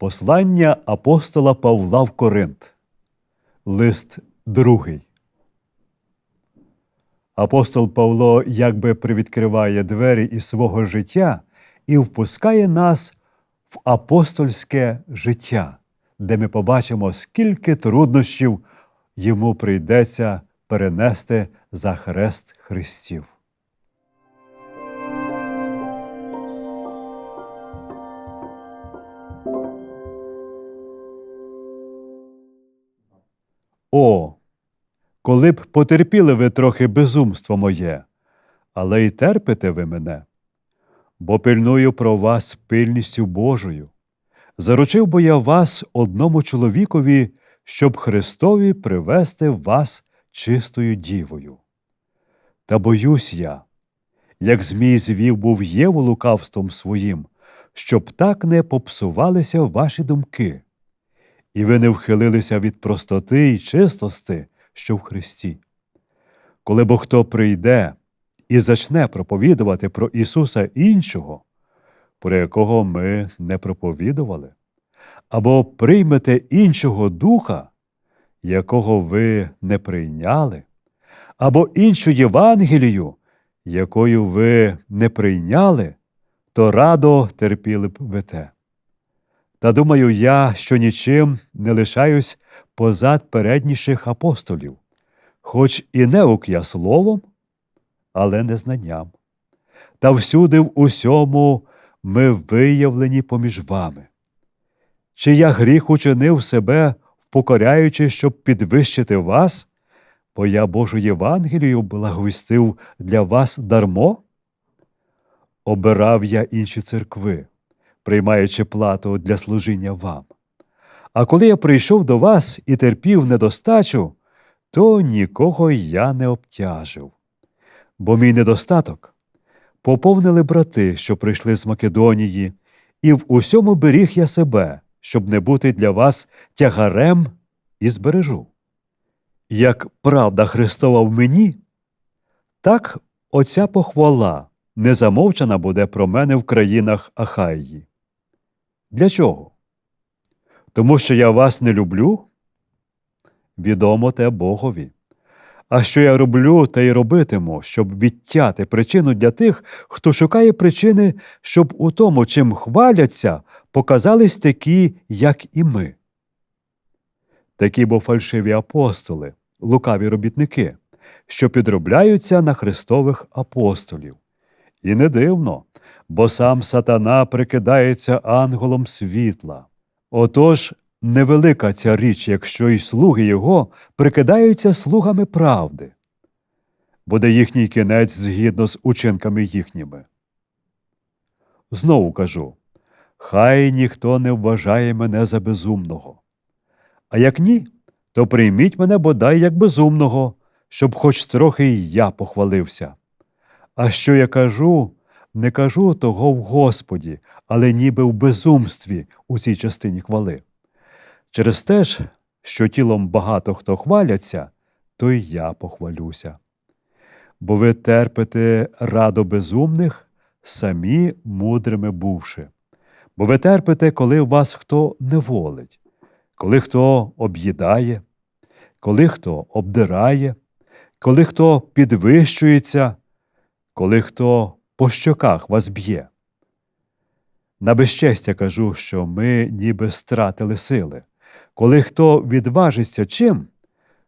Послання апостола Павла в Коринт. Лист другий. Апостол Павло якби привідкриває двері із свого життя і впускає нас в апостольське життя, де ми побачимо, скільки труднощів йому прийдеться перенести за хрест Христів. О, коли б потерпіли ви трохи безумство моє, але й терпите ви мене, бо пильную про вас пильністю Божою. Заручив би я вас одному чоловікові, щоб Христові привести вас чистою дівою. Та боюсь я, як Змій звів був Єву лукавством своїм, щоб так не попсувалися ваші думки і ви не вхилилися від простоти і чистости, що в Христі. Коли бо хто прийде і зачне проповідувати про Ісуса іншого, про якого ми не проповідували, або приймете іншого духа, якого ви не прийняли, або іншу Євангелію, якою ви не прийняли, то радо терпіли б ви те. Та думаю я, що нічим не лишаюсь позад передніших апостолів, хоч і неук я словом, але не знанням. Та всюди в усьому ми виявлені поміж вами. Чи я гріх учинив себе, впокоряючи, щоб підвищити вас, бо я Божу Євангелію благовістив для вас дармо? Обирав я інші церкви приймаючи плату для служіння вам. А коли я прийшов до вас і терпів недостачу, то нікого я не обтяжив. Бо мій недостаток поповнили брати, що прийшли з Македонії, і в усьому беріг я себе, щоб не бути для вас тягарем і збережу. Як правда Христова в мені, так оця похвала незамовчана буде про мене в країнах Ахаї. Для чого? Тому що я вас не люблю? Відомо те Богові. А що я роблю, те й робитиму, щоб відтяти причину для тих, хто шукає причини, щоб у тому, чим хваляться, показались такі, як і ми. Такі бо фальшиві апостоли, лукаві робітники, що підробляються на Христових апостолів. І не дивно, бо сам сатана прикидається ангелом світла. Отож, невелика ця річ, якщо й слуги його прикидаються слугами правди, буде їхній кінець згідно з учинками їхніми. Знову кажу хай ніхто не вважає мене за безумного. А як ні, то прийміть мене бодай як безумного, щоб хоч трохи й я похвалився. А що я кажу, не кажу того в Господі, але ніби в безумстві у цій частині хвали. Через те ж, що тілом багато хто хваляться, то й я похвалюся. Бо ви терпите радо безумних, самі мудрими бувши, бо ви терпите, коли вас хто неволить, коли хто об'їдає, коли хто обдирає, коли хто підвищується, коли хто по щоках вас б'є. На безчестя кажу, що ми ніби стратили сили. Коли хто відважиться чим,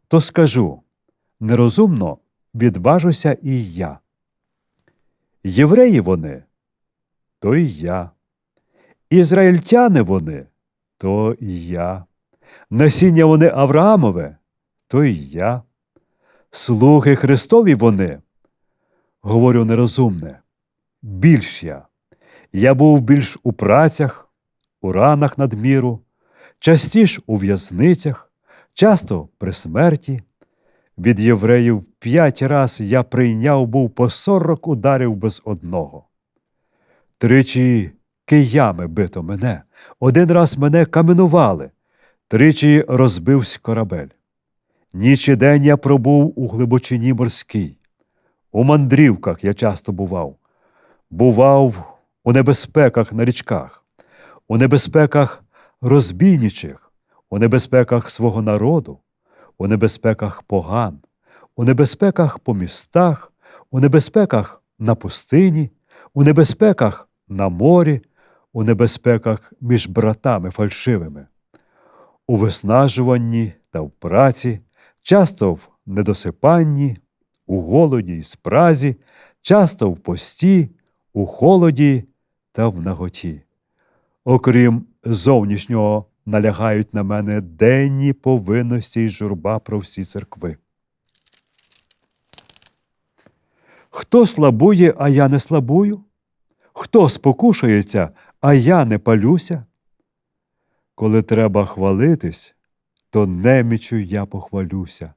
то скажу нерозумно відважуся і я. Євреї вони, то і я. Ізраїльтяни вони, то і я. Насіння вони Авраамове, то і я. Слуги Христові вони, говорю нерозумне, більш я. Я був більш у працях, у ранах надміру, частіш у в'язницях, часто при смерті. Від євреїв п'ять раз я прийняв був по сорок ударів без одного. Тричі киями бито мене, один раз мене каменували, тричі розбився корабель. Ніч і день я пробув у глибочині морській. У мандрівках я часто бував, бував у небезпеках на річках, у небезпеках розбійничих, у небезпеках свого народу, у небезпеках поган, у небезпеках по містах, у небезпеках на пустині, у небезпеках на морі, у небезпеках між братами фальшивими, у виснажуванні та в праці, часто в недосипанні, у голоді й спразі, часто в пості, у холоді та в наготі. Окрім зовнішнього, налягають на мене денні повинності й журба про всі церкви. Хто слабує, а я не слабую? Хто спокушується, а я не палюся? Коли треба хвалитись, то немічу я похвалюся.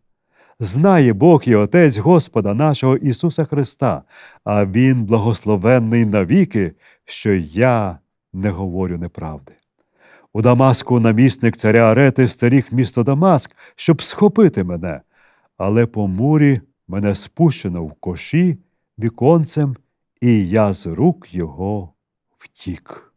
Знає Бог і Отець Господа нашого Ісуса Христа, а Він благословенний навіки, що я не говорю неправди. У Дамаску намісник царя Арети стеріг місто Дамаск, щоб схопити мене, але по мурі мене спущено в коші віконцем, і я з рук його втік.